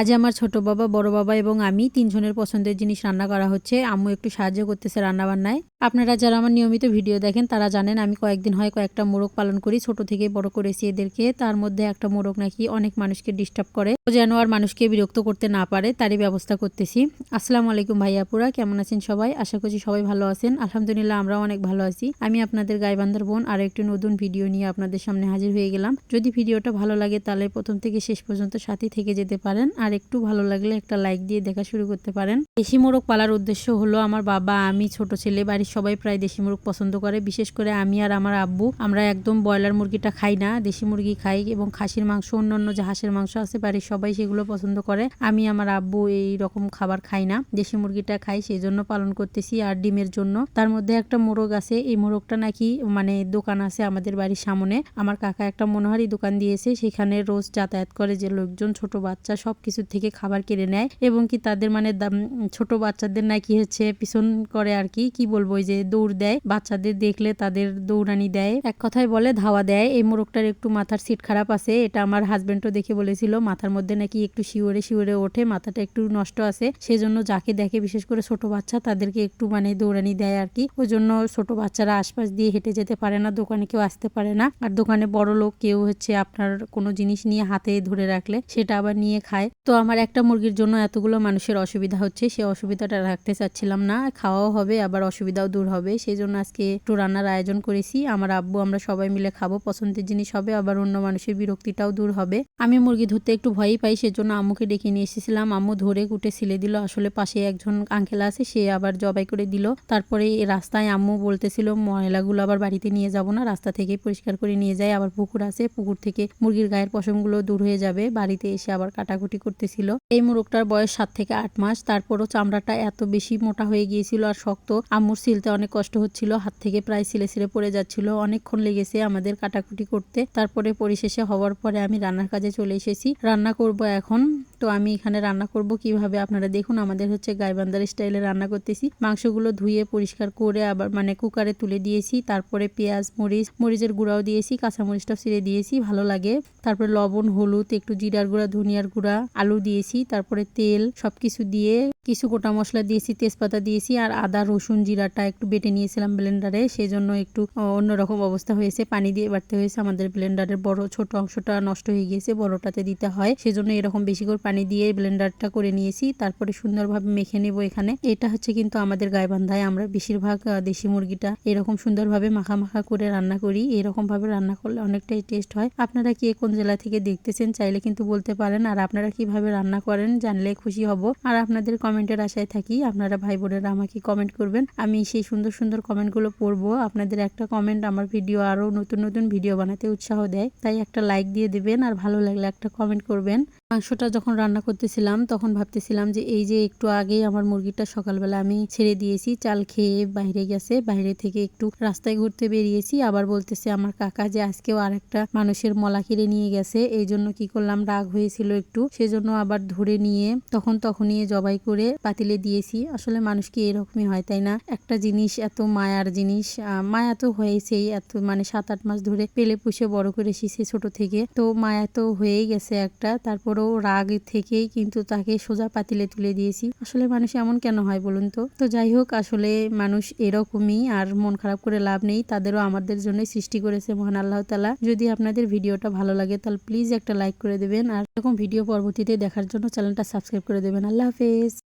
আজ আমার ছোট বাবা, বড় বাবা এবং আমি তিনজনের পছন্দের জিনিস রান্না করা হচ্ছে। আম্মু একটু সাহায্য করতেছে রান্না বান্নায় আপনারা যারা আমার নিয়মিত ভিডিও দেখেন, তারা জানেন আমি কয়েকদিন হয় কয়েকটা মোরগ পালন করি। ছোট থেকে বড় করেছি এদেরকে। তার মধ্যে একটা মোরগ নাকি অনেক মানুষকে ডিস্টার্ব করে। যেন আর মানুষকে বিরক্ত করতে না পারে, তারই ব্যবস্থা করতেছি। আসসালামু আলাইকুম ভাইয়াপুরা কেমন আছেন সবাই? আশা করছি সবাই ভালো আছেন। আলহামদুলিল্লাহ, আমরাও অনেক ভালো আছি। আমি আপনাদের গাইবান্ধার বোন, আর একটি নতুন ভিডিও নিয়ে আপনাদের সামনে হাজির হয়ে গেলাম। যদি ভিডিওটা ভালো লাগে, তাহলে প্রথম থেকে শেষ পর্যন্ত সাথে থেকে যেতে পারেন। আর একটু ভালো লাগলে একটা লাইক দিয়ে দেখা শুরু করতে পারেন। দেশি মোরগ পালার উদ্দেশ্য হলো আমার বাবা, আমি, ছোট ছেলে, বাড়ির সবাই প্রায় দেশি মুরগ পছন্দ করে। বিশেষ করে আমি আর আমার আব্বু, আমরা একদম ব্রয়লার মুরগিটা খাই না, দেশি মুরগি খাই এবং খাসির মাংস, অন্যান্য যে হাঁসের মাংস আছে, বাড়ির সবাই সেগুলো পছন্দ করে। আমি, আমার আব্বু এই রকম খাবার খাই না, দেশি মুরগিটা খাই সেই জন্য পালন করতেছি আর ডিমের জন্য। তার মধ্যে একটা মোরগ আছে, এই মোরগটা নাকি মানে দোকান আছে আমাদের বাড়ির সামনে। আমার কাকা একটা মনোহারি দোকান দিয়েছে, সেখানে রোজ যাতায়াত করে যে লোকজন, ছোট বাচ্চা সব কিছু থেকে খাবার কেড়ে নেয় এবং কি তাদের মানে ছোট বাচ্চাদের নাকি হচ্ছে পিছন করে আর কি কি বলব যে দৌড় দেয়। বাচ্চাদের দেখলে তাদের দৌড়ানি দেয়। এক কথায় বলে ধাওয়া দেয়। এই মোরগটার একটু মাথার সিট খারাপ আছে, এটা আমার হাজবেন্ডও দেখে বলেছিল, মাথার মধ্যে নাকি একটু শিওরে শিওরে ওঠে, মাথাটা একটু নষ্ট আছে। সেই জন্য যাকে দেখে, বিশেষ করে ছোট বাচ্চা, তাদেরকে একটু মানে দৌড়ানি দেয় আর কি। ওই জন্য ছোট বাচ্চারা আশপাশ দিয়ে হেঁটে যেতে পারে না, দোকানে কেউ আসতে পারে না। আর দোকানে বড় লোক কেউ হচ্ছে আপনার কোনো জিনিস নিয়ে হাতে ধরে রাখলে, সেটা আবার নিয়ে খায়। আমার একটা মুরগির জন্য এতগুলো মানুষের অসুবিধা হচ্ছে সেই অসুবিধাটা রাখতে চাচ্ছিলাম না। খাওয়াও হবে, আবার অসুবিধাও দূর হবে। সেই জন্য আজকে একটু রান্নার আয়োজন করেছি। আমার আব্বু, আমরা সবাই মিলে খাব, পছন্দের জিনিস হবে, আবার অন্য মানুষের বিরক্তিটাও দূর হবে। আমি মুরগি ধরতে একটু ভয়ই পাই, সেজন্য আম্মুকে ডেকে নিয়ে এসেছিলাম। আম্মু ধরে কুটে সিলে দিল, আসলে পাশে একজন আঙ্কেল আছে, সে আবার জবাই করে দিল। তারপরে রাস্তায় আম্মু বলতেছিল, ময়লাগুলো আবার বাড়িতে নিয়ে যাব না, রাস্তা থেকে পরিষ্কার করে নিয়ে যায় আবার পুকুর আছে, পুকুর থেকে মুরগির গায়ের পশমগুলো দূর হয়ে যাবে, বাড়িতে এসে আবার কাটাকুটি করতেছিল। এই মোরগটার বয়স সাত থেকে আট মাস। তারপরও চামড়াটা এত বেশি মোটা হয়ে গিয়েছিল আর শক্ত। আম্মুর সিলতে অনেক কষ্ট হচ্ছিল। হাত থেকে প্রায় সিলে সিলে পড়ে যাচ্ছিল। অনেকক্ষণ লেগেছে আমাদের কাটাকুটি করতে। তারপরে পরিশেষে হওয়ার পরে আমি রান্নার কাজে চলে এসেছি। রান্না করব এখন। তো আমি এখানে রান্না করব কীভাবে? আপনারা দেখুন, আমাদের হচ্ছে গাইবান্দার স্টাইলে রান্না করতেছি। মাংসগুলো ধুয়ে পরিষ্কার করে আবার মানে কুকারে তুলে দিয়েছি। তারপরে পেঁয়াজ, মরিচ, মরিচের গুঁড়াও দিয়েছি কাঁচা মরিচটাও ছিঁড়ে দিয়েছি, ভালো লাগে। তারপরে লবণ, হলুদ, একটু জিরার গুঁড়া, ধনিয়ার গুঁড়া, আলু দিয়েছি। তারপরে তেল সব কিছু দিয়ে কিছু গোটা মশলা দিয়েছি, তেজপাতা দিয়েছি আর আদা, রসুন, জিরাটা একটু বেটে নিয়েছিলাম ব্লেন্ডারে সেই জন্য একটু অন্যরকম অবস্থা হয়েছে। পানি দিয়ে বাড়তে হয়েছে। আমাদের ব্লেন্ডারের বড় ছোট অংশটা নষ্ট হয়ে গিয়েছে, বড়টাতে দিতে হয়। সেজন্য এরকম বেশি করে পানি দিয়ে ব্লেন্ডারটা করে নিয়েছি। তারপরে সুন্দরভাবে মেখে নেব এখানে। এটা হচ্ছে কিন্তু আমাদের গাইবান্ধায়। আমরা বেশিরভাগ দেশি মুরগিটা এরকম সুন্দরভাবে মাখা মাখা করে রান্না করি। এরকম ভাবে রান্না করলে অনেকটাই টেস্ট হয়। আপনারা কে কোন জেলা থেকে দেখতেছেন, চাইলে কিন্তু বলতে পারেন। আর আপনারা কীভাবে রান্না করেন জানলে খুশি হব। আর আপনাদের কমেন্টের আশায় থাকি, আপনারা ভাই বোনেরা আমাকে কমেন্ট করবেন। আমি সেই সুন্দর সুন্দর কমেন্টগুলো পড়ব। আপনাদের একটা কমেন্ট আমার ভিডিও আরও নতুন নতুন ভিডিও বানাতে উৎসাহ দেয়। তাই একটা লাইক দিয়ে দেবেন আর ভালো লাগলে একটা কমেন্ট করবেন। মাংসটা যখন রান্না করতেছিলাম, তখন ভাবতেছিলাম যে এই যে একটু আগেই আমার মুরগিটা সকালবেলা আমি ছেড়ে দিয়েছি, চাল খেয়ে বাইরে গেছে। বাইরে থেকে একটু রাস্তায় ঘুরতে বেরিয়েছি। আবার বলতেছে আমার কাকা যে আজকেও আরেকটা মানুষের মলা কিনে নিয়ে গেছে। এই জন্য কি করলাম, রাগ হয়েছিল একটু। সেজন্য আবার ধরে নিয়ে তখন তখনই জবাই করে পাতিলে দিয়েছি। আসলে মানুষ কি এরকমই হয়, তাই না? একটা জিনিস এত মায়ার জিনিস মায়া তো হয়েছেই। এত মানে সাত আট মাস ধরে পেলে পুষে বড় করে এসেছি ছোট থেকে। তো মায়া তো হয়েই গেছে একটা। তারপরেও রাগ থেকেই কিন্তু তাকে সোজা পাতিলে তুলে দিয়েছি। আসলে মানুষ এমন কেন হয় বলুন তো? তো যাই হোক, আসলে মানুষ এরকমই আর মন খারাপ করে লাভ নেই। তাদেরও আমাদের জন্যই সৃষ্টি করেছে মহান আল্লাহ তালা যদি আপনাদের ভিডিওটা ভালো লাগে, তাহলে প্লিজ একটা লাইক করে দেবেন। আর এরকম ভিডিও পরবর্তীতে দেখার জন্য চ্যানেলটা সাবস্ক্রাইব করে দেবেন। আল্লাহ হাফেজ।